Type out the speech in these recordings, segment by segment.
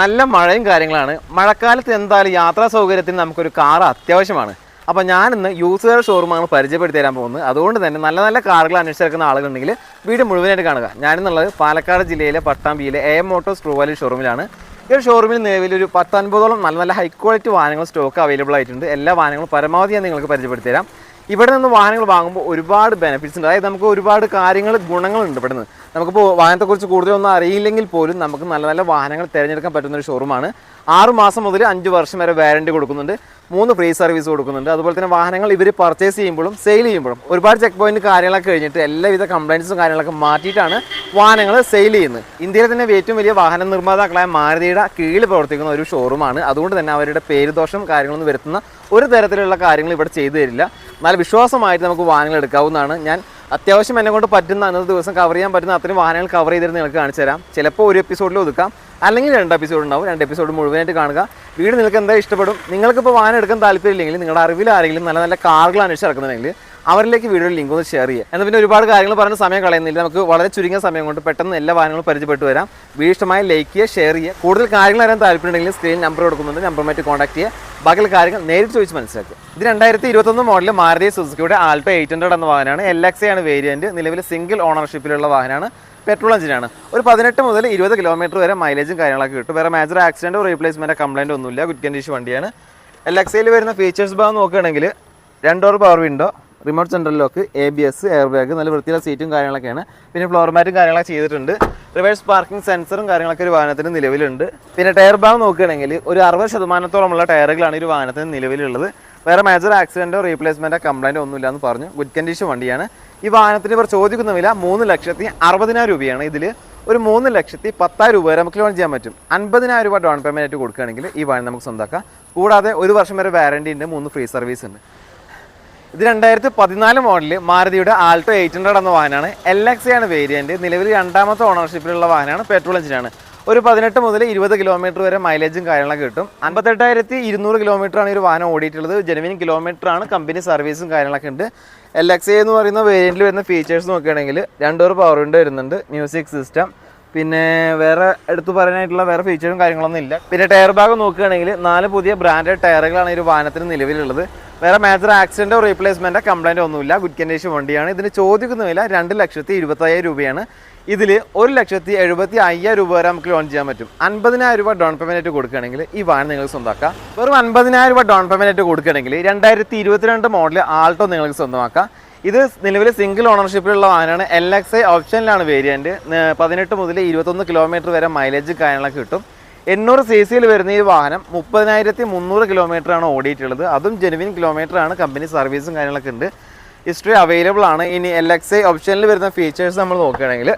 നല്ല മഴയും കാര്യങ്ങളാണ്. മഴക്കാലത്ത് എന്തായാലും യാത്രാ സൗകര്യത്തിന് നമുക്കൊരു കാർ അത്യാവശ്യമാണ്. അപ്പോൾ ഞാനിന്ന് യൂസർ ഷോറൂമാണ് പരിചയപ്പെടുത്തി തരാൻ പോകുന്നത്. അതുകൊണ്ട് തന്നെ നല്ല നല്ല കാറുകൾ അന്വേഷിച്ചെടുക്കുന്ന ആളുകളുണ്ടെങ്കിൽ വീഡിയോ മുഴുവനായിട്ട് കാണുക. ഞാനെന്നുള്ളത് പാലക്കാട് ജില്ലയിലെ പട്ടാമ്പിയിലെ എ എം ട്രൂ ഷോറൂമിലാണ് ഈ ഒരു ഷോറൂമിൽ നിലവിൽ ഒരു പത്തൊൻപതോളം നല്ല നല്ല ഹൈ ക്വാളിറ്റി വാഹനങ്ങൾ സ്റ്റോക്ക് അവൈലബിൾ ആയിട്ടുണ്ട്. എല്ലാ വാഹനങ്ങളും പരമാവധി ഞാൻ നിങ്ങൾക്ക് പരിചയപ്പെടുത്തി തരാം. ഇവിടെ നിന്ന് വാഹനങ്ങൾ വാങ്ങുമ്പോൾ ഒരുപാട് ബെനിഫിറ്റ്സ് ഉണ്ട്. അതായത് നമുക്ക് ഒരുപാട് കാര്യങ്ങൾ ഗുണങ്ങളുണ്ട് ഇവിടെ നിന്ന് നമുക്കിപ്പോൾ വാഹനത്തെക്കുറിച്ച് കൂടുതലൊന്നും അറിയില്ലെങ്കിൽ പോലും നമുക്ക് നല്ല നല്ല വാഹനങ്ങൾ തിരഞ്ഞെടുക്കാൻ പറ്റുന്ന ഒരു ഷോറൂമാണ് ആറ് മാസം മുതൽ അഞ്ച് വർഷം വരെ വാരണ്ടി കൊടുക്കുന്നുണ്ട്. മൂന്ന് ഫ്രീ സർവീസ് കൊടുക്കുന്നുണ്ട്. അതുപോലെ തന്നെ വാഹനങ്ങൾ ഇവർ പർച്ചേസ് ചെയ്യുമ്പോഴും സെയിൽ ചെയ്യുമ്പോഴും ഒരുപാട് ചെക്ക് പോയിന്റ് കാര്യങ്ങളൊക്കെ കഴിഞ്ഞിട്ട് എല്ലാവിധ കംപ്ലൈൻസും കാര്യങ്ങളൊക്കെ മാറ്റിയിട്ടാണ് വാഹനങ്ങൾ സെയിൽ ചെയ്യുന്നത്. ഇന്ത്യയിലെ തന്നെ ഏറ്റവും വലിയ വാഹന നിർമ്മാതാക്കളായ മാരുതിയുടെ കീഴിൽ പ്രവർത്തിക്കുന്ന ഒരു ഷോറൂമാണ് അതുകൊണ്ട് തന്നെ അവരുടെ പേരുദോഷം കാര്യങ്ങളൊന്നും വരുത്തുന്ന ഒരു തരത്തിലുള്ള കാര്യങ്ങൾ ഇവിടെ ചെയ്തു തരില്ല. എന്നാൽ വിശ്വാസമായിട്ട് നമുക്ക് വാഹനങ്ങൾ എടുക്കാവുന്നതാണ്. ഞാൻ അത്യാവശ്യം എന്നെ കൊണ്ട് പറ്റുന്ന അന്നത്തെ ദിവസം കവർ ചെയ്യാൻ പറ്റുന്ന അത്രയും വാഹനങ്ങൾ കവർ ചെയ്തിട്ട് നിങ്ങൾക്ക് കാണിച്ചു തരാം. ചിലപ്പോൾ ഒരു എപ്പിസോഡിൽ ഒതുക്കാം. അല്ലെങ്കിൽ രണ്ട് എപ്പിസോഡ് ഉണ്ടാവും. രണ്ട് എപ്പിസോഡ് മുഴുവനായിട്ട് കാണുക. വീട് നിങ്ങൾക്ക് എന്താ ഇഷ്ടപ്പെടും? നിങ്ങൾക്കിപ്പോൾ വാഹനം എടുക്കാൻ താല്പര്യമില്ലെങ്കിൽ നിങ്ങളുടെ അറിവിൽ ആരെങ്കിലും നല്ല നല്ല കാറുകൾ അന്വേഷിച്ച് ഇറക്കുന്നുണ്ടെങ്കിൽ അവരിലേക്ക് വീഡിയോ ലിങ്ക് ഒന്ന് ഷെയർ ചെയ്യുക. എന്നാൽ പിന്നെ ഒരുപാട് കാര്യങ്ങൾ പറഞ്ഞ സമയം കളയുന്നില്ല. നമുക്ക് വളരെ ചുരുങ്ങിയ സമയം കൊണ്ട് പെട്ടെന്ന് എല്ലാ വാഹനങ്ങളും പരിചയപ്പെട്ടു വരാം. വീഡിയോ ഇഷ്ടമായി ലൈക്ക് ചെയ്യുക ഷെയർ ചെയ്യുക. കൂടുതൽ കാര്യങ്ങൾ അറിയാൻ താല്പര്യമുണ്ടെങ്കിൽ സ്ക്രീൻ നമ്പർ കൊടുക്കുന്നുണ്ട്. നമ്പറുമായിട്ട് കോൺടാക്ട് ചെയ്യുക. ബാക്കിയുള്ള കാര്യങ്ങൾ നേരിട്ട് ചോദിച്ച് മനസ്സിലാക്കുക. ഇത് രണ്ടായിരത്തി ഇരുപത്തൊന്ന് മോഡൽ മാരുതി സുസുക്കിയുടെ ആൾട്ടോ എയ്റ്റ് ഹൺഡ്രഡ് എന്ന വാഹനമാണ്. എൽ എക്സ് ആണ് വേരിയന്റ് നിലവിൽ സിംഗിൾ ഓണർഷിപ്പിലുള്ള വാഹനമാണ്. പെട്രോൾ എഞ്ചിനാണ് ഒരു പതിനെട്ട് മുതൽ ഇരുപത് കിലോമീറ്റർ വരെ മൈലേജും കാര്യങ്ങളൊക്കെ കിട്ടും. വേറെ മേജർ ആക്സിഡന്റോ റീപ്ലേസ്മെന്റോ കംപ്ലൈന്റ് ഒന്നുമില്ല. ഗുഡ് കണ്ടീഷൻ വണ്ടിയാണ്. എൽ എക്സയിൽ വരുന്ന ഫീച്ചേഴ്സ് ഭാഗം നോക്കുകയാണെങ്കിൽ രണ്ട് door power window remote central A B S air bag നല്ല വൃത്തിയുള്ള സീറ്റും കാര്യങ്ങളൊക്കെയാണ്. പിന്നെ ഫ്ലോർ മാറ്റും കാര്യങ്ങളൊക്കെ ചെയ്തിട്ടുണ്ട്. റിവേഴ്സ് പാർക്കിംഗ് സെൻസറും കാര്യങ്ങളൊക്കെ ഒരു വാഹനത്തിന് നിലവിലുണ്ട്. പിന്നെ ടയർ ഭാഗം നോക്കുകയാണെങ്കിൽ ഒരു അറുപത് ശതമാനത്തോളമുള്ള ടയറുകളാണ് ഒരു വാഹനത്തിന് നിലവിലുള്ളത്. വേറെ മേജർ ആക്സിഡന്റോ റീപ്ലേസ്മെന്റോ കംപ്ലൈന്റോ ഒന്നുമില്ല എന്ന് പറഞ്ഞു. ഗുഡ് കണ്ടീഷൻ വണ്ടിയാണ്. ഈ വാഹനത്തിന് ഇവർ ചോദിക്കുന്ന വില മൂന്ന് ലക്ഷത്തി അറുപതിനായിരം രൂപയാണ്. ഇതിൽ ഒരു മൂന്ന് ലക്ഷത്തി പത്തായിരം രൂപ വരെ നമുക്ക് ലോൺ ചെയ്യാൻ പറ്റും. അൻപതിനായിരം രൂപ ഡൗൺ പേയ്മെന്റ് ആയിട്ട് കൊടുക്കുകയാണെങ്കിൽ ഈ വാഹനം നമുക്ക് സ്വന്തമാക്കാം കൂടാതെ ഒരു വർഷം വരെ വാറണ്ടി ഉണ്ട് മൂന്ന് ഫ്രീ സർവീസ് ഉണ്ട്. ഇത് രണ്ടായിരത്തി പതിനാല് മോഡൽ മാരുതിയുടെ ആൾട്ടോ എയ്റ്റ് ഹൺഡ്രഡ് എന്ന വാഹനമാണ്. എൽ എക്സ് ആണ് വേരിയന്റ് നിലവിൽ രണ്ടാമത്തെ ഓണർഷിപ്പിലുള്ള വാഹനമാണ്. പെട്രോൾ എഞ്ചിനാണ് ഒരു പതിനെട്ട് മുതൽ ഇരുപത് കിലോമീറ്റർ വരെ മൈലേജും കാര്യങ്ങളൊക്കെ കിട്ടും. അമ്പത്തെട്ടായിരത്തി ഇരുന്നൂറ് കിലോമീറ്റർ ആണ് ഈ ഒരു വാഹനം ഓടിയിട്ടുള്ളത്. ജെനുവിൻ ആണ്. കമ്പനി സർവീസും കാര്യങ്ങളൊക്കെ ഉണ്ട്. എൽ എക്സ് എന്ന് പറയുന്ന വേരിയന്റിൽ വരുന്ന ഫീച്ചേഴ്സ് നോക്കുകയാണെങ്കിൽ രണ്ടോർ പവർ വിൻഡോ വരുന്നുണ്ട്. മ്യൂസിക് സിസ്റ്റം പിന്നെ വേറെ എടുത്തു പറയാനായിട്ടുള്ള വേറെ ഫീച്ചറും കാര്യങ്ങളൊന്നും ഇല്ല. പിന്നെ ടയർ ഭാഗം നോക്കുകയാണെങ്കിൽ നാല് പുതിയ ബ്രാൻഡഡ് ടയറുകളാണ് ഈ ഒരു വാഹനത്തിന് നിലവിലുള്ളത്. വേറെ മേജർ ആക്സിഡന്റോ റീപ്ലേസ്മെന്റോ കംപ്ലൈന്റോ ഒന്നുമില്ല. ഗുഡ് കണ്ടീഷൻ വണ്ടിയാണ്. ഇതിന് ചോദിക്കുന്ന വില രണ്ട് ലക്ഷത്തി ഇരുപത്തയ്യായിരം രൂപയാണ്. ഇതിൽ ഒരു ലക്ഷത്തി എഴുപത്തി അയ്യായിരം രൂപ വരെ നമുക്ക് ലോൺ ചെയ്യാൻ പറ്റും. അൻപതിനായിരം രൂപ ഡൗൺ പേയ്മെന്റ് ആയിട്ട് കൊടുക്കുകയാണെങ്കിൽ ഈ വാഹനം നിങ്ങൾക്ക് സ്വന്തമാക്കാം വെറും അൻപതിനായിരം രൂപ ഡൗൺ പേയ്മെന്റ് ആയിട്ട് കൊടുക്കുകയാണെങ്കിൽ രണ്ടായിരത്തി ഇരുപത്തിരണ്ട് മോഡൽ ആൾട്ടോ നിങ്ങൾക്ക് സ്വന്തമാക്കാം. ഇത് നിലവിൽ സിംഗിൾ ഓണർഷിപ്പിലുള്ള വാഹനമാണ്. എൽ എക്സ് ഐ ഓപ്ഷനിലാണ് വേരിയന്റ് പതിനെട്ട് മുതൽ ഇരുപത്തൊന്ന് കിലോമീറ്റർ വരെ മൈലേജ് കാര്യങ്ങളൊക്കെ കിട്ടും. എണ്ണൂറ് സി സിയിൽ വരുന്ന ഈ വാഹനം മുപ്പതിനായിരത്തി മുന്നൂറ് കിലോമീറ്റർ ആണ് ഓടിയിട്ടുള്ളത്. അതും ജെനുവിൻ കിലോമീറ്റർ ആണ്. കമ്പനി സർവീസും കാര്യങ്ങളൊക്കെ ഉണ്ട്. ഹിസ്റ്ററി അവൈലബിൾ ആണ്. ഇനി എൽ എക്സ് ഐ ഓപ്ഷനിൽ വരുന്ന ഫീച്ചേഴ്സ് നമ്മൾ നോക്കുകയാണെങ്കിൽ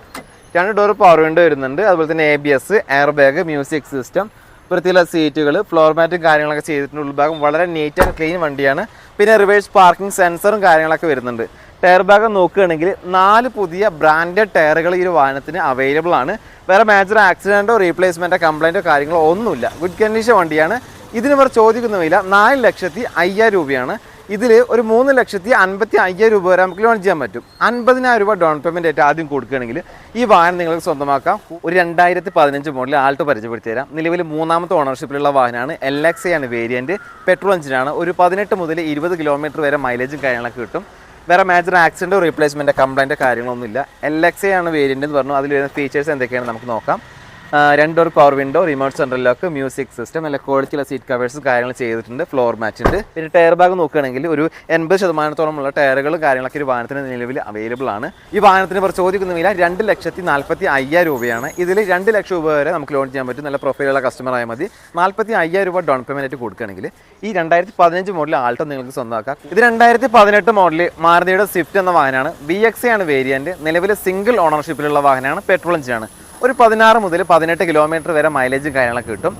രണ്ട് ഡോർ പവർ വിൻഡോ വരുന്നുണ്ട്. അതുപോലെ തന്നെ A B S air bag music system വൃത്തിയുള്ള സീറ്റുകൾ ഫ്ലോർ മാറ്റും കാര്യങ്ങളൊക്കെ ചെയ്തിട്ടുണ്ട്. ഉൾഭാഗം വളരെ നീറ്റ് ആൻഡ് ക്ലീൻ വണ്ടിയാണ്. പിന്നെ റിവേഴ്സ് പാർക്കിംഗ് സെൻസറും കാര്യങ്ങളൊക്കെ വരുന്നുണ്ട്. ടയർ ഭാഗം നോക്കുകയാണെങ്കിൽ നാല് പുതിയ ബ്രാൻഡഡ് ടയറുകൾ ഈ ഒരു വാഹനത്തിന് അവൈലബിൾ ആണ്. വേറെ മേജർ ആക്സിഡന്റോ റീപ്ലേസ്മെന്റോ കംപ്ലൈന്റോ കാര്യങ്ങളോ ഒന്നുമില്ല. ഗുഡ് കണ്ടീഷൻ വണ്ടിയാണ്. ഇതിന് ഇവർ ചോദിക്കുന്ന നാല് ലക്ഷത്തി അയ്യായിരം രൂപയാണ്. ഇതിൽ ഒരു മൂന്ന് ലക്ഷത്തി അൻപത്തി അയ്യായിരം രൂപ വരെ നമുക്ക് ലോൺ ചെയ്യാൻ പറ്റും. അൻപതിനായിരം രൂപ ഡൗൺ പേയ്മെന്റ് ആയിട്ട് ആദ്യം കൊടുക്കുകയാണെങ്കിൽ ഈ വാഹനം നിങ്ങൾക്ക് സ്വന്തമാക്കാം. ഒരു രണ്ടായിരത്തി പതിനഞ്ച് മോഡൽ ആൾട്ടോ പരിചയപ്പെടുത്തി തരാം. നിലവിൽ മൂന്നാമത്തെ ഓണർഷിപ്പിലുള്ള വാഹനമാണ് എൽ എക്സ് ആണ് വേരിയന്റ് പെട്രോൾ എഞ്ചിനാണ് ഒരു പതിനെട്ട് മുതൽ ഇരുപത് കിലോമീറ്റർ വരെ മൈലേജും കാര്യങ്ങളൊക്കെ കിട്ടും. വേറെ മേജർ ആക്സിഡന്റോ റീപ്ലേസ്മെന്റോ കംപ്ലൈന്റോ കാര്യങ്ങളൊന്നുമില്ല. എൽ എക്സ് ആണ് വേരിയന്റ് എന്ന് പറഞ്ഞു. അതിൽ വരുന്ന ഫീച്ചേഴ്സ് എന്തൊക്കെയാണ് നമുക്ക് നോക്കാം. ആ, രണ്ടൊരു power window remote central lock music system നല്ല ക്വാളിറ്റിയുള്ള സീറ്റ് കവേഴ്സും കാര്യങ്ങൾ ചെയ്തിട്ടുണ്ട് ഫ്ലോർ മാറ്റുണ്ട് പിന്നെ ടയർ ബാഗ് നോക്കുകയാണെങ്കിൽ ഒരു എൺപത് ശതമാനത്തോളമുള്ള ടയറുകളും കാര്യങ്ങളൊക്കെ ഒരു വാഹനത്തിന് നിലവിൽ അവൈലബിൾ ആണ്. ഈ വാഹനത്തിന് ഇവർ ചോദിക്കുന്ന വില രണ്ട് ലക്ഷത്തി നാൽപ്പത്തി അയ്യായിരം രൂപയാണ്. ഇതിൽ രണ്ട് ലക്ഷം രൂപ വരെ നമുക്ക് ലോൺ ചെയ്യാൻ പറ്റും. നല്ല പ്രൊഫൈലുള്ള കസ്റ്റമർ ആയാൽ മതി. നാൽപ്പത്തി അയ്യായിരം രൂപ ഡൗൺ ആയിട്ട് കൊടുക്കുകയാണെങ്കിൽ ഈ രണ്ടായിരത്തി പതിനഞ്ച് മോഡൽ ആൾട്ടോ നിങ്ങൾക്ക് സ്വന്തമാക്കാം. ഇത് രണ്ടായിരത്തി പതിനെട്ട് മോഡൽ മാരുതിയുടെ സ്വിഫ്റ്റ് എന്ന വാഹനമാണ്. ബി എക്സ് ആണ് വേരിയന്റ് നിലവിൽ സിംഗിൾ ഓണർഷിപ്പിലുള്ള വാഹനമാണ്. പെട്രോൾ എഞ്ചിനാണ് ഒരു പതിനാറ് മുതൽ പതിനെട്ട് കിലോമീറ്റർ വരെ മൈലേജും കാര്യങ്ങളൊക്കെ കിട്ടും.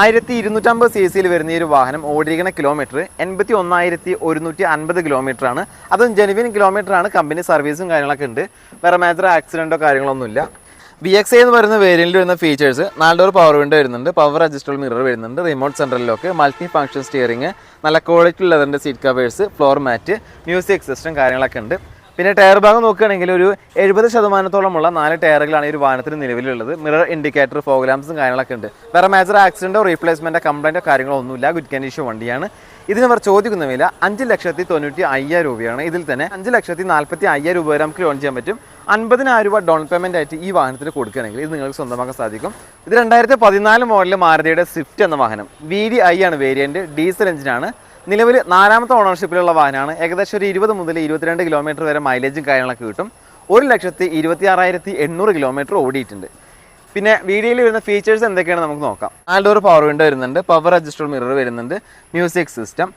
ആയിരത്തി ഇരുന്നൂറ്റമ്പത് സി സിയിൽ വരുന്ന ഈ ഒരു വാഹനം ഓടിയിരിക്കുന്ന കിലോമീറ്റർ എൺപത്തി ഒന്നായിരത്തി ഒരുന്നൂറ്റി അൻപത് കിലോമീറ്റർ ആണ്. അതും ജെനുവിൻ കിലോമീറ്റർ ആണ്. കമ്പനി സർവീസും കാര്യങ്ങളൊക്കെ ഉണ്ട്. വേറെ മേജർ ആക്സിഡന്റോ കാര്യങ്ങളൊന്നുമില്ല. ബി എക്സ് എന്ന് പറയുന്ന വേരിയന്റിൽ വരുന്ന ഫീച്ചേഴ്സ് നാല് ഡോർ പവർ വിൻഡോ വരുന്നുണ്ട്. പവർ അഡ്ജസ്റ്റബിൾ മിറർ വരുന്നുണ്ട്. Remote central lock multi function steering നല്ല ക്വാളിറ്റി ഉള്ളതിന്റെ seat covers floor mat music system കാര്യങ്ങളൊക്കെ ഉണ്ട്. പിന്നെ ടയർ ഭാഗം നോക്കുകയാണെങ്കിൽ ഒരു എഴുപത് ശതമാനത്തോളമുള്ള നാല് ടയറുകളാണ് ഈ ഒരു വാഹനത്തിന് നിലവിലുള്ളത്. മിറർ ഇൻഡിക്കേറ്റർ ഫോഗ്രാംസും കാര്യങ്ങളൊക്കെ ഉണ്ട്. വേറെ മേജർ ആക്സിഡന്റോ റീപ്ലേസ്മെന്റോ കംപ്ലൈന്റോ കാര്യങ്ങളോ ഒന്നുമില്ല. ഗുഡ് കണ്ടീഷൻ വണ്ടിയാണ്. ഇതിന് അവർ ചോദിക്കുന്ന വില. അഞ്ച് ലക്ഷത്തി തൊണ്ണൂറ്റി അയ്യായിരം രൂപയാണ്. ഇതിൽ തന്നെ അഞ്ച് ലക്ഷത്തി നാൽപ്പത്തി അയ്യായിരം രൂപ വരെ നമുക്ക് ലോൺ ചെയ്യാൻ പറ്റും. അൻപതിനായിരം രൂപ ഡൗൺ പേയ്മെന്റ് ആയിട്ട് ഈ വാഹനത്തിന് കൊടുക്കുകയാണെങ്കിൽ ഇത് നിങ്ങൾക്ക് സ്വന്തമാക്കാൻ സാധിക്കും. ഇത് രണ്ടായിരത്തി പതിനാല് മോഡൽ മാരുതിയുടെ സ്വിഫ്റ്റ് എന്ന വാഹനം. വി ഡി ഐ ആണ് വേരിയന്റ് ഡീസൽ എഞ്ചിനാണ് നിലവിൽ നാലാമത്തെ ഓണർഷിപ്പിലുള്ള വാഹനമാണ് ഏകദേശം ഒരു ഇരുപത് മുതൽ ഇരുപത്തിരണ്ട് കിലോമീറ്റർ വരെ മൈലേജും കാര്യങ്ങളൊക്കെ കിട്ടും. ഒരു ലക്ഷത്തി ഇരുപത്തി ആറായിരത്തി എണ്ണൂറ് കിലോമീറ്റർ ഓടിയിട്ടുണ്ട്. പിന്നെ വീഡിയോയിൽ വരുന്ന ഫീച്ചേഴ്സ് എന്തൊക്കെയാണ് നമുക്ക് നോക്കാം. നാല് ഡോർ പവർ വിൻഡോ വരുന്നുണ്ട് പവർ അഡ്ജസ്റ്റബിൾ മിറർ വരുന്നുണ്ട് മ്യൂസിക് സിസ്റ്റം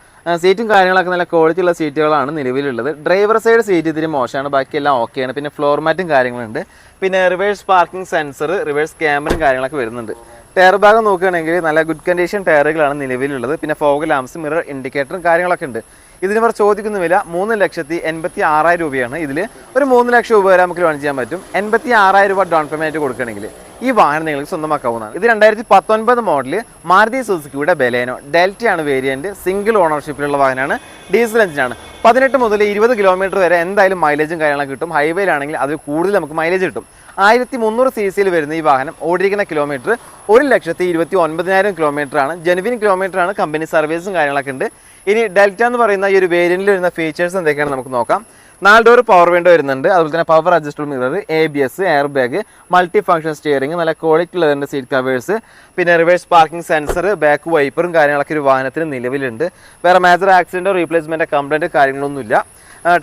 സീറ്റും കാര്യങ്ങളൊക്കെ നല്ല ക്വാളിറ്റി ഉള്ള സീറ്റുകളാണ് നിലവിലുള്ളത്. ഡ്രൈവർ സൈഡ് സീറ്റ് ഇതിന് മോശമാണ് ബാക്കിയെല്ലാം ഓക്കെയാണ് പിന്നെ ഫ്ലോർ മാറ്റും കാര്യങ്ങളുണ്ട്. പിന്നെ റിവേഴ്സ് പാർക്കിംഗ് സെൻസർ റിവേഴ്സ് ക്യാമറയും കാര്യങ്ങളൊക്കെ വരുന്നുണ്ട്. ടയർ ഭാഗം നോക്കുകയാണെങ്കിൽ നല്ല ഗുഡ് കണ്ടീഷൻ ടയറുകളാണ് നിലവിലുള്ളത്. പിന്നെ ഫോഗ് ലാംസ് മിറർ ഇൻഡിക്കേറ്ററും കാര്യങ്ങളൊക്കെ ഉണ്ട്. ഇതിന് ഇവർ ചോദിക്കുന്ന വില മൂന്ന് ലക്ഷത്തി എൺപത്തി ആറായിരം രൂപയാണ്. ഇതിൽ ഒരു മൂന്ന് ലക്ഷം രൂപ വരെ നമുക്ക് ലോൺ ചെയ്യാൻ പറ്റും. എൺപത്തി ആറായിരം രൂപ ഡൗൺ പേയ്മെന്റ് കൊടുക്കുകയാണെങ്കിൽ ഈ വാഹനം നിങ്ങൾക്ക് സ്വന്തമാക്കാവുന്നതാണ്. ഇത് രണ്ടായിരത്തി പത്തൊൻപത് മോഡൽ മാരുതി സുസുക്കിയുടെ ബലേനോ. ഡെൽറ്റയാണ് വേരിയന്റ് സിംഗിൾ ഓണർഷിപ്പിലുള്ള വാഹനമാണ്. ഡീസൽ എഞ്ചിനാണ് പതിനെട്ട് മുതൽ ഇരുപത് കിലോമീറ്റർ വരെ എന്തായാലും മൈലേജും കാര്യങ്ങളൊക്കെ കിട്ടും. ഹൈവേയിലാണെങ്കിൽ അതിൽ കൂടുതൽ നമുക്ക് മൈലേജ് കിട്ടും. ആയിരത്തി മുന്നൂറ് സി സിയിൽ വരുന്ന ഈ വാഹനം ഓടിയിരിക്കുന്ന കിലോമീറ്റർ ഒരു ലക്ഷത്തി ഇരുപത്തി ഒൻപതിനായിരം കിലോമീറ്റർ ആണ്. ജെനുവിൻ കിലോമീറ്റർ ആണ്. കമ്പനി സർവീസും കാര്യങ്ങളൊക്കെ ഉണ്ട്. ഇനി ഡെൽറ്റ എന്ന് പറയുന്ന ഈ ഒരു വേരിയന്റിൽ വരുന്ന ഫീച്ചേഴ്സ് എന്തൊക്കെയാണ് നമുക്ക് നോക്കാം. നാല് ഡോർ പവർ വിൻഡോ വരുന്നുണ്ട്. അതുപോലെ തന്നെ power adjustable mirror A B S airbag multi function steering നല്ല ക്വാളിറ്റി ഉള്ളതിന്റെ സീറ്റ് കവേഴ്സ് പിന്നെ റിവേഴ്സ് പാർക്കിംഗ് സെൻസർ ബാക്ക് വൈപ്പറും കാര്യങ്ങളൊക്കെ ഒരു വാഹനത്തിന് നിലവിലുണ്ട്. വേറെ മേജർ ആക്സിഡന്റോ റീപ്ലേസ്മെന്റോ കംപ്ലൈന്റ് കാര്യങ്ങളൊന്നുമില്ല.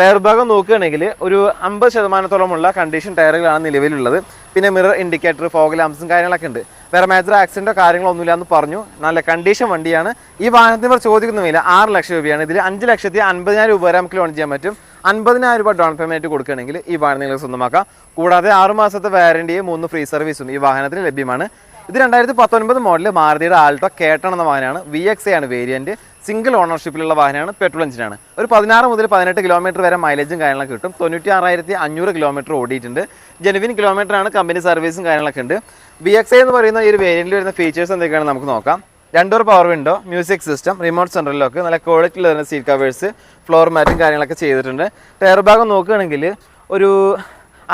ടയർ ഭാഗം നോക്കുകയാണെങ്കിൽ ഒരു അമ്പത് ശതമാനത്തോളമുള്ള കണ്ടീഷൻ ടയറുകളാണ് നിലവിലുള്ളത്. പിന്നെ മിറർ ഇൻഡിക്കേറ്റർ ഫോഗ് ലാംസും കാര്യങ്ങളൊക്കെ ഉണ്ട്. വേറെ മേജർ ആക്സിഡന്റോ കാര്യങ്ങളൊന്നുമില്ല എന്ന് പറഞ്ഞു. നല്ല കണ്ടീഷൻ വണ്ടിയാണ്. ഈ വാഹനത്തിന് ഇവർ ചോദിക്കുന്നില്ല ആറ് ലക്ഷം രൂപയാണ്. ഇതിൽ അഞ്ച് ലക്ഷത്തി അൻപതിനായിരം രൂപ വരെ നമുക്ക് ലോൺ ചെയ്യാൻ പറ്റും. അൻപതിനായിരം രൂപ ഡൗൺ പേയ്മെന്റ് കൊടുക്കുകയാണെങ്കിൽ ഈ വാഹനം നിങ്ങൾ സ്വന്തമാക്കാം. കൂടാതെ ആറ് മാസത്തെ വാറണ്ടിയും മൂന്ന് ഫ്രീ സർവീസും ഈ വാഹനത്തിന് ലഭ്യമാണ്. ഇത് രണ്ടായിരത്തി പത്തൊൻപത് മോഡൽ മാരുതിയുടെ ആൾട്ടോ കേട്ടൺ എന്ന വാഹനമാണ്. വി എക്സ് ആണ് വേരിയന്റ് സിംഗിൾ ഓണർഷിപ്പിലുള്ള വാഹനമാണ്. പെട്രോൾ എഞ്ചിനാണ് ഒരു പതിനാറ് മുതൽ പതിനെട്ട് കിലോമീറ്റർ വരെ മൈലേജും കാര്യങ്ങളൊക്കെ കിട്ടും. തൊണ്ണൂറ്റി ആറായിരത്തി അഞ്ഞൂറ് കിലോമീറ്റർ ഓടിയിട്ടുണ്ട്. ജെനുവിൻ കിലോമീറ്ററാണ് കമ്പനി സർവീസും കാര്യങ്ങളൊക്കെ ഉണ്ട്. ബി എക്സ് എന്ന് പറയുന്ന ഈ ഒരു വേരിയന്റിൽ വരുന്ന ഫീച്ചേഴ്സ് എന്തൊക്കെയാണ് നമുക്ക് നോക്കാം. രണ്ടോർ power window music system remote central lock നല്ല ക്വാളിറ്റിയിൽ വരുന്ന സീറ്റ് കവേഴ്സ് ഫ്ലോർ മാറ്റും കാര്യങ്ങളൊക്കെ ചെയ്തിട്ടുണ്ട്. ടയർ ഭാഗം നോക്കുകയാണെങ്കിൽ ഒരു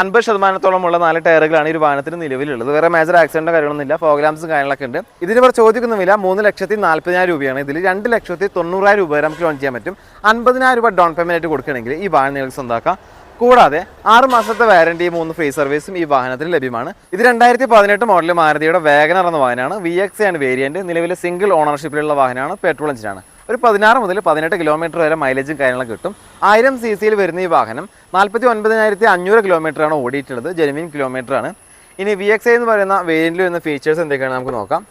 അൻപത് ശതമാനത്തോളമുള്ള നാല് ടയറുകളാണ് ഈ വാഹനത്തിന് നിലവിലുള്ളത്. വേറെ മേജർ ആക്സിഡന്റോ കാര്യങ്ങളൊന്നുമില്ല ഫോഗ്രാംസും കാര്യങ്ങളൊക്കെ ഉണ്ട്. ഇതിന് ഇവർ ചോദിക്കുന്ന വില മൂന്ന് ലക്ഷത്തി നാൽപ്പതിനായിരം രൂപയാണ്. ഇതിൽ രണ്ട് ലക്ഷത്തി തൊണ്ണൂറായിരം രൂപ വരെ നമുക്ക് ലോൺ ചെയ്യാൻ പറ്റും. അൻപതിനായിരം രൂപ ഡൗൺ പേയ്മെന്റ് കൊടുക്കുകയാണെങ്കിൽ ഈ വാഹനം നിങ്ങൾക്ക് സ്വന്തമാക്കാം കൂടാതെ ആറ് മാസത്തെ വാറണ്ടി മൂന്ന് ഫ്രീ സർവീസും ഈ വാഹനത്തിൽ ലഭ്യമാണ്. ഇത് രണ്ടായിരത്തി പതിനെട്ട് മോഡൽ മാരുതിയുടെ വേഗനർ എന്ന വാഹനമാണ്. വി എക്സ് ആൻഡ് വേരിയന്റ് നിലവിലെ സിംഗിൾ ഓണർഷിപ്പിലുള്ള വാഹനമാണ്. പെട്രോൾ എഞ്ചിനാണ് ഒരു പതിനാറ് മുതൽ പതിനെട്ട് കിലോമീറ്റർ വരെ മൈലേജും കാര്യങ്ങളൊക്കെ കിട്ടും. ആയിരം സി സിയിൽ വരുന്ന ഈ വാഹനം നാൽപ്പത്തി ഒൻപതിനായിരത്തി അഞ്ഞൂറ് കിലോമീറ്ററാണ് ഓടിയിട്ടുള്ളത്. ജെനുവിൻ കിലോമീറ്റർ ആണ്. ഇനി വി എക്സ് എന്ന് പറയുന്ന വേരിയന്റിൽ വരുന്ന ഫീച്ചേഴ്സ് എന്തൊക്കെയാണ് നമുക്ക് നോക്കാം.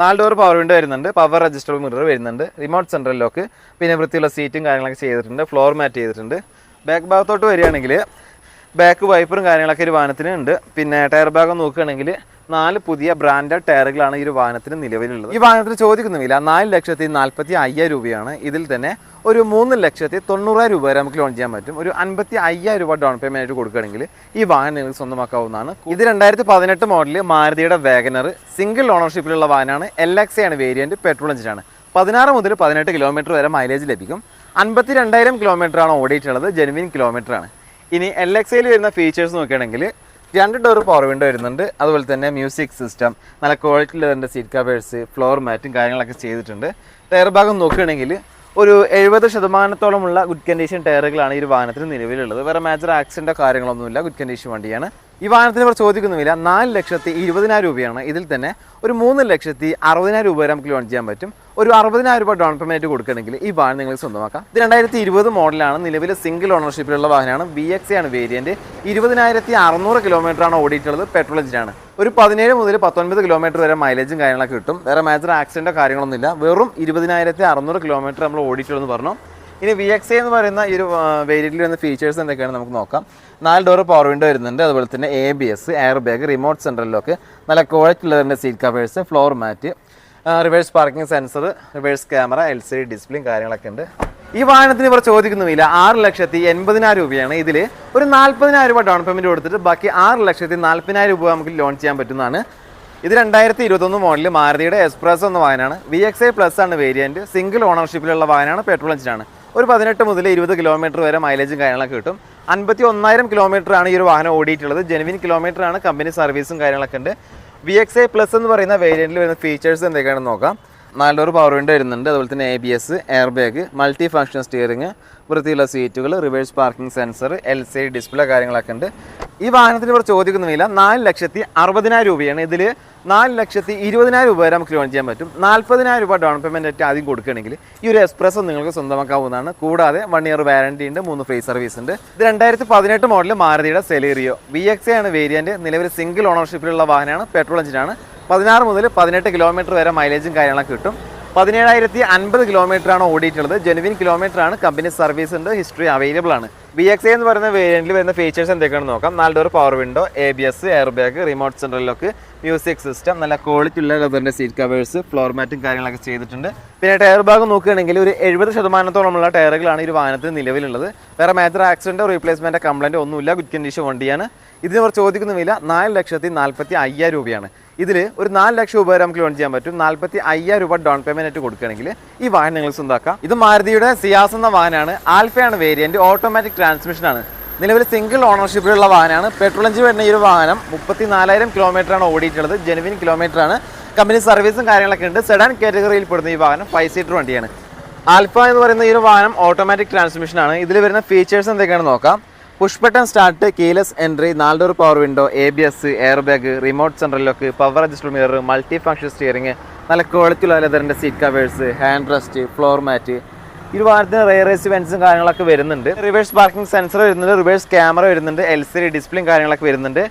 നാല് ഡോർ പവർ വിൻഡോ വരുന്നുണ്ട്. പവർ രജിസ്റ്റർ മിറർ വരുന്നുണ്ട്. റിമോട്ട് സെൻട്രൽ ലോക്ക് പിന്നെ വൃത്തിയുള്ള സീറ്റും കാര്യങ്ങളൊക്കെ ചെയ്തിട്ടുണ്ട്. ഫ്ലോർ മാറ്റ് ചെയ്തിട്ടുണ്ട്. ബാക്ക് ഭാഗത്തോട്ട് വരികയാണെങ്കിൽ ബാക്ക് വൈപ്പറും കാര്യങ്ങളൊക്കെ ഒരു വാഹനത്തിന് ഉണ്ട്. പിന്നെ ടയർ ഭാഗം നോക്കുകയാണെങ്കിൽ നാല് പുതിയ ബ്രാൻഡഡ് ടയറുകളാണ് ഈ ഒരു വാഹനത്തിന് നിലവിലുള്ളത്. ഈ വാഹനത്തിന് ചോദിക്കുന്നുമില്ല. നാല് ലക്ഷത്തി നാൽപ്പത്തി അയ്യായിരം രൂപയാണ്. ഇതിൽ തന്നെ ഒരു മൂന്ന് ലക്ഷത്തി തൊണ്ണൂറായിരം രൂപ വരെ നമുക്ക് ലോൺ ചെയ്യാൻ പറ്റും. ഒരു അൻപത്തി അയ്യായിരം രൂപ ഡൗൺ ആയിട്ട് കൊടുക്കുകയാണെങ്കിൽ ഈ വാഹനം നിങ്ങൾക്ക് സ്വന്തമാക്കാവുന്നതാണ്. ഇത് രണ്ടായിരത്തി പതിനെട്ട് മോഡൽ മാരുതിയുടെ വാഗനർ സിംഗിൾ ഓണർഷിപ്പിലുള്ള വാഹനമാണ്. എൽ എക്സ് ആണ് വേരിയന്റ് പെട്രോൾ എഞ്ചിനാണ് പതിനാറ് മുതൽ പതിനെട്ട് കിലോമീറ്റർ വരെ മൈലേജ് ലഭിക്കും. അൻപത്തി രണ്ടായിരം ആണ് ഓടിയിട്ടുള്ളത് ജെനുവിൻ കിലോമീറ്റർ ആണ്. ഇനി എൽ എക്സ് വരുന്ന ഫീച്ചേഴ്സ് നോക്കുകയാണെങ്കിൽ രണ്ട് ഡോർ പവർ വിൻഡോ വരുന്നുണ്ട് അതുപോലെ തന്നെ മ്യൂസിക് സിസ്റ്റം നല്ല ക്വാളിറ്റി ഉള്ളതിന്റെ സീറ്റ് കവേഴ്സ് ഫ്ലോർ മാറ്റും കാര്യങ്ങളൊക്കെ ചെയ്തിട്ടുണ്ട്. ടയർ ഭാഗം നോക്കുകയാണെങ്കിൽ ഒരു എഴുപത് ശതമാനത്തോളമുള്ള ഗുഡ് കണ്ടീഷൻ ടയറുകളാണ് ഈ വാഹനത്തിന് നിലവിലുള്ളത്. വേറെ മേജർ ആക്സിഡന്റോ കാര്യങ്ങളൊന്നുമില്ല ഗുഡ് കണ്ടീഷൻ വണ്ടിയാണ്. ഈ വാഹനത്തിന് ഇവർ ചോദിക്കുന്നുമില്ല. നാല് ലക്ഷത്തി ഇരുപതിനായിരം രൂപയാണ്. ഇതിൽ തന്നെ ഒരു മൂന്ന് ലക്ഷത്തി അറുപതിനായിരം രൂപ വരെ നമുക്ക് ലോൺ ചെയ്യാൻ പറ്റും. ഒരു അറുപതിനായിരം രൂപ ഡൗൺ പേയ്മെന്റ് കൊടുക്കണമെങ്കിൽ ഈ വാഹനം നിങ്ങൾ സ്വന്തമാക്കാം. ഇത് രണ്ടായിരത്തി ഇരുപത് മോഡലാണ്. നിലവിലെ സിംഗിൾ ഓണർഷിപ്പിലുള്ള വാഹനമാണ്. ബി എക്സ് ആണ് വേരിയന്റ് ഇരുപതിനായിരത്തി അറുന്നൂറ് കിലോമീറ്റർ ആണ് ഓടിയിട്ടുള്ളത് പെട്രോൾ എഞ്ചിനാണ് ഒരു പതിനേഴ് മുതൽ പത്തൊൻപത് കിലോമീറ്റർ വരെ മൈലേജും കാര്യങ്ങളൊക്കെ കിട്ടും. വേറെ മേജർ ആക്സിഡന്റോ കാര്യങ്ങളൊന്നുമില്ല. വെറും ഇരുപതിനായിരത്തി അറുന്നൂറ് കിലോമീറ്റർ നമ്മൾ ഓടിയിട്ടുള്ളതെന്ന് പറഞ്ഞു. ഇനി വി എക്സ് എന്ന് പറയുന്ന ഈ ഒരു വേരിയന്റിൽ വരുന്ന ഫീച്ചേഴ്സ് എന്തൊക്കെയാണ് നമുക്ക് നോക്കാം. നാല് ഡോർ പവർ വിൻഡോ വരുന്നുണ്ട്. അതുപോലെ തന്നെ A B S air bag remote central lock നല്ല ക്വാളിറ്റി ഉള്ളതിന്റെ seat covers floor mat reverse parking sensor reverse camera L C D ഡിസ്പ്ലേയും കാര്യങ്ങളൊക്കെ ഉണ്ട്. ഈ വാഹനത്തിന് ഇവർ ചോദിക്കുന്നുമില്ല. ആറ് ലക്ഷത്തി എൺപതിനായിരം രൂപയാണ്. ഇതിൽ ഒരു നാൽപ്പതിനായിരം രൂപ ഡൗൺ പേയ്മെന്റ് കൊടുത്തിട്ട് ബാക്കി ആറ് ലക്ഷത്തി നാൽപ്പതിനായിരം രൂപ നമുക്ക് ലോൺ ചെയ്യാൻ പറ്റുന്നതാണ്. ഇത് രണ്ടായിരത്തി ഇരുപത്തൊന്ന് മോഡൽ മാരുതിയുടെ എക്സ്പ്രസ് എന്ന വാഹനമാണ്. വി എക്സ് ഐ പ്ലസ് ആണ് വേരിയന്റ് സിംഗിൾ ഓണർഷിപ്പിലുള്ള വാഹനമാണ്. പെട്രോൾ എഞ്ചിനാണ് ഒരു പതിനെട്ട് മുതൽ ഇരുപത് കിലോമീറ്റർ വരെ മൈലേജും കാര്യങ്ങളൊക്കെ കിട്ടും. അൻപത്തി ഒന്നായിരം ആണ് ഈ ഒരു വാഹനം ഓടിയിട്ടുള്ളത്. ജെനുവിൻ കിലോമീറ്റർ ആണ്. കമ്പനി സർവീസും കാര്യങ്ങളൊക്കെ ഉണ്ട്. വി എക്സ് ഐ പ്ലസ് എന്ന് പറയുന്ന വേരിയന്റിൽ വരുന്ന ഫീച്ചേഴ്സ് എന്തൊക്കെയാണെന്ന് നോക്കാം. നാല് ഡോർ പവർ വിൻഡോ വരുന്നുണ്ട്. അതുപോലെ തന്നെ A B S air bag multi function steering വൃത്തിയുള്ള സീറ്റുകൾ reverse parking sensor L C display കാര്യങ്ങളൊക്കെ ഉണ്ട്. ഈ വാഹനത്തിന് ഇവർ ചോദിക്കുന്ന വില നാല് ലക്ഷത്തി അറുപതിനായിരം രൂപയാണ്. ഇതിൽ നാല് ലക്ഷത്തി ഇരുപതിനായിരം രൂപ വരെ നമുക്ക് ലോൺ ചെയ്യാൻ പറ്റും. നാൽപ്പതിനായിരം രൂപ ഡൗൺ പേയ്മെന്റ് ആയിട്ട് ആദ്യം കൊടുക്കുകയാണെങ്കിൽ ഈ ഒരു എക്സ്പ്രസ് നിങ്ങൾക്ക് സ്വന്തമാക്കാവുന്നതാണ്. കൂടാതെ വൺ ഇയർ വാറണ്ടി ഉണ്ട് മൂന്ന് ഫ്രീ സർവീസ് ഉണ്ട്. ഇത് രണ്ടായിരത്തി പതിനെട്ട് മോഡൽ മാരുതിയുടെ സെലേറിയോ വി എക്സ് ആണ് വേരിയന്റ് നിലവിൽ സിംഗിൾ ഓണർഷിപ്പിലുള്ള വാഹനമാണ് പെട്രോൾ എഞ്ചിനാണ് പതിനാറ് മുതൽ പതിനെട്ട് കിലോമീറ്റർ വരെ മൈലേജും കാര്യങ്ങളൊക്കെ കിട്ടും. പതിനേഴായിരത്തി അൻപത് കിലോമീറ്റർ ആണ് ഓടിയിട്ടുള്ളത്. ജെനുവിൻ കിലോമീറ്റർ ആണ്. കമ്പനി സർവീസ് ഉണ്ട്. ഹിസ്റ്ററി അവൈലബിൾ ആണ്. ബി എക്സ് എന്ന് പറയുന്ന വേരിയന്റിൽ വരുന്ന ഫീച്ചേഴ്സ് എന്തൊക്കെയാണെന്ന് നോക്കാം. നാല് door power window A B S air bag remote central lock music system നല്ല ക്വാളിറ്റി ഉള്ള ലെതറിന്റെ സീറ്റ് കവേഴ്സ് ഫ്ലോർ മാറ്റും കാര്യങ്ങളൊക്കെ ചെയ്തിട്ടുണ്ട്. പിന്നെ ടയർ ഭാഗം നോക്കുകയാണെങ്കിൽ ഒരു എഴുപത് ശതമാനത്തോളമുള്ള ടയറുകളാണ് ഈ വാഹനത്തിൽ നിലവിലുള്ളത്. വേറെ മേജർ ആക്സിഡന്റ് റീപ്ലേസ്മെന്റ് കംപ്ലൈന്റ് ഒന്നുമില്ല. ഗുഡ് കണ്ടീഷൻ വണ്ടിയാണ്. ഇതിന് അവർ ചോദിക്കുന്ന വില നാല് ലക്ഷത്തി നാൽപ്പത്തി അയ്യായിരം രൂപയാണ്. ഇതിൽ ഒരു നാല് ലക്ഷം രൂപ വരെ നമുക്ക് ലോൺ ചെയ്യാൻ പറ്റും. നാൽപ്പത്തി അയ്യായിരം രൂപ ഡൗൺ പേയ്മെന്റ് ആയിട്ട് കൊടുക്കുകയാണെങ്കിൽ ഈ വാഹനം നിങ്ങൾ സ്വന്തമാക്കാം ഇത് മാരുതിയുടെ സിയാസ് എന്ന വാഹനമാണ്. ആൽഫയാണ് വേരിയന്റ് ഓട്ടോമാറ്റിക് ട്രാൻസ്മിഷൻ ആണ്. നിലവിൽ സിംഗിൾ ഓണർഷിപ്പിലുള്ള വാഹനമാണ്. പെട്രോൾ എഞ്ചിൻ വരുന്ന ഈ ഒരു വാഹനം മുപ്പത്തി നാലായിരം ആണ് ഓടിയിട്ടുള്ളത്. ജെനുവിൻ കിലോമീറ്റർ ആണ്. കമ്പനി സർവീസും കാര്യങ്ങളൊക്കെ ഉണ്ട്. സെഡാൻ കാറ്റഗറിയിൽ പെടുന്ന ഈ വാഹനം ഫൈവ് സീറ്റർ വണ്ടിയാണ്. ആൽഫ എന്ന് പറയുന്ന ഈ ഒരു വാഹനം ഓട്ടോമാറ്റിക് ട്രാൻസ്മിഷൻ ആണ്. ഇതിൽ വരുന്ന ഫീച്ചേഴ്സ് എന്തൊക്കെയാണ് നോക്കാം. Push button start keyless entry നാല് door power window A B S airbag remote central lock power adjuster mirror multi function steering നല്ല ക്വാളിറ്റിയുള്ള ലെതറിന്റെ seat covers hand rest floor mat ഇരുപാടത്തിന് റെയറേസ് വെൻസും കാര്യങ്ങളൊക്കെ വരുന്നുണ്ട്. റിവേഴ്സ് പാർക്കിംഗ് സെൻസർ വരുന്നുണ്ട് reverse camera വരുന്നുണ്ട് L C D ഡിസ്പ്ലേയും കാര്യങ്ങളൊക്കെ വരുന്നുണ്ട്.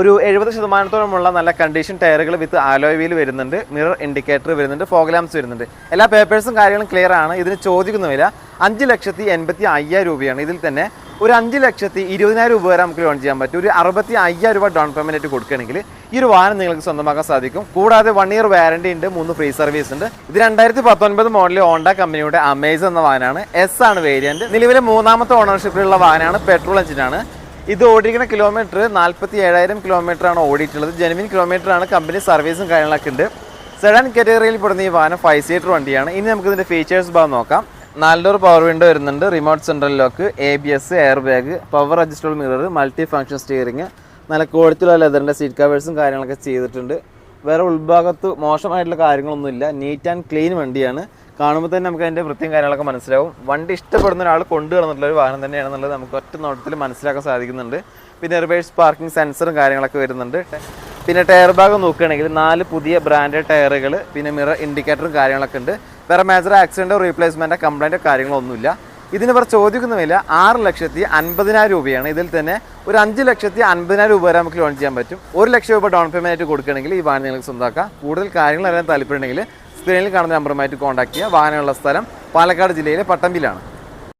ഒരു എഴുപത് ശതമാനത്തോളമുള്ള നല്ല കണ്ടീഷൻ ടയറുകൾ വിത്ത് ആലോയ് വീൽ വരുന്നുണ്ട് മിറർ ഇൻഡിക്കേറ്റർ വരുന്നുണ്ട് ഫോഗ്ലാംസ് വരുന്നുണ്ട്. എല്ലാ പേപ്പേഴ്സും കാര്യങ്ങളും ക്ലിയർ ആണ്. ഇതിന് ചോദിക്കുന്ന വില അഞ്ച് ലക്ഷത്തി എൺപത്തി അയ്യായിരം രൂപയാണ് ഇതിൽ തന്നെ ഒരു അഞ്ച് ലക്ഷത്തി ഇരുപതിനായിരം രൂപ വരെ നമുക്ക് ലോൺ ചെയ്യാൻ പറ്റും. ഒരു അറുപത്തി അയ്യായിരം രൂപ ഡൗൺ പേയ്മെന്റ് ആയിട്ട് കൊടുക്കുകയാണെങ്കിൽ ഈ ഒരു വാഹനം നിങ്ങൾക്ക് സ്വന്തമാക്കാൻ സാധിക്കും. കൂടാതെ വൺ ഇയർ വാറണ്ടി ഉണ്ട് മൂന്ന് ഫ്രീ സർവീസ് ഉണ്ട്. ഇത് രണ്ടായിരത്തി പത്തൊൻപത് മോഡൽ ഹോണ്ട കമ്പനിയുടെ അമേസ് എന്ന വാഹനമാണ്. എസ് ആണ് വേരിയന്റ് നിലവിലെ മൂന്നാമത്തെ ഓണർഷിപ്പിലുള്ള വാഹനമാണ് പെട്രോൾ എഞ്ചിനാണ് ഇത് ഓടിക്കുന്ന കിലോമീറ്റർ നാൽപ്പത്തി ഏഴായിരം കിലോമീറ്റർ ആണ് ഓടിയിട്ടുള്ളത്. ജെനുവിൻ കിലോമീറ്റർ ആണ് കമ്പനി സർവീസും കാര്യങ്ങളൊക്കെ ഉണ്ട്. സെഡാൻ കാറ്റഗറിയിൽ പെടുന്ന ഈ വാഹനം ഫൈവ് സീറ്റർ വണ്ടിയാണ്. ഇനി നമുക്ക് ഇതിന്റെ ഫീച്ചേഴ്സ് ഭാഗം നോക്കാം. നാല് ഡോർ പവർ വിൻഡോ വരുന്നുണ്ട് remote central lock A B S air bag power adjustable mirror multi function steering നല്ല ക്വാളിറ്റിയുള്ള ലെതറിന്റെ സീറ്റ് കവേഴ്സും കാര്യങ്ങളൊക്കെ ചെയ്തിട്ടുണ്ട്. വേറെ ഉൾഭാഗത്ത് മോശമായിട്ടുള്ള കാര്യങ്ങളൊന്നുമില്ല. നീറ്റ് ആൻഡ് ക്ലീൻ വണ്ടിയാണ്. കാണുമ്പോൾ തന്നെ നമുക്ക് അതിന്റെ വൃത്തിയും കാര്യങ്ങളൊക്കെ മനസ്സിലാവും. വണ്ടി ഇഷ്ടപ്പെടുന്ന ഒരാൾ കൊണ്ടു നടന്നിട്ടുള്ള ഒരു വാഹനം തന്നെയാണെന്നുള്ളത് നമുക്ക് ഒറ്റ നോട്ടത്തിൽ മനസ്സിലാക്കാൻ സാധിക്കുന്നുണ്ട്. പിന്നെ റിവേഴ്സ് പാർക്കിംഗ് സെൻസറും കാര്യങ്ങളൊക്കെ വരുന്നുണ്ട്. പിന്നെ ടയർ ഭാഗം നോക്കുകയാണെങ്കിൽ നാല് പുതിയ ബ്രാൻഡഡ് ടയറുകൾ പിന്നെ മിറർ ഇൻഡിക്കേറ്ററും കാര്യങ്ങളൊക്കെ ഉണ്ട്. വേറെ മേജർ ആക്സിഡന്റോ റീപ്ലേസ്മെന്റോ കംപ്ലൈന്റോ കാര്യങ്ങളോ ഒന്നുമില്ല ഇതിന് ഇവർ ചോദിക്കുന്ന വില ആറ് ലക്ഷത്തി അൻപതിനായിരം രൂപയാണ്. ഇതിൽ തന്നെ ഒരു അഞ്ച് ലക്ഷത്തി അൻപതിനായിരം രൂപ വരെ നമുക്ക് ലോൺ ചെയ്യാൻ പറ്റും. ഒരു ലക്ഷം രൂപ ഡൗൺ പേയ്മെന്റ് ആയിട്ട് കൊടുക്കുകയാണെങ്കിൽ ഈ വാഹനം നിങ്ങൾക്ക് സ്വന്തമാക്കാം. കൂടുതൽ കാര്യങ്ങൾ അറിയാൻ താല്പര്യമുണ്ടെങ്കിൽ സ്ക്രീനിൽ കാണുന്ന നമ്പറുമായിട്ട് കോൺടാക്ട് ചെയ്യുക. വാഹനമുള്ള സ്ഥലം പാലക്കാട് ജില്ലയിലെ പട്ടമ്പിലാണ്.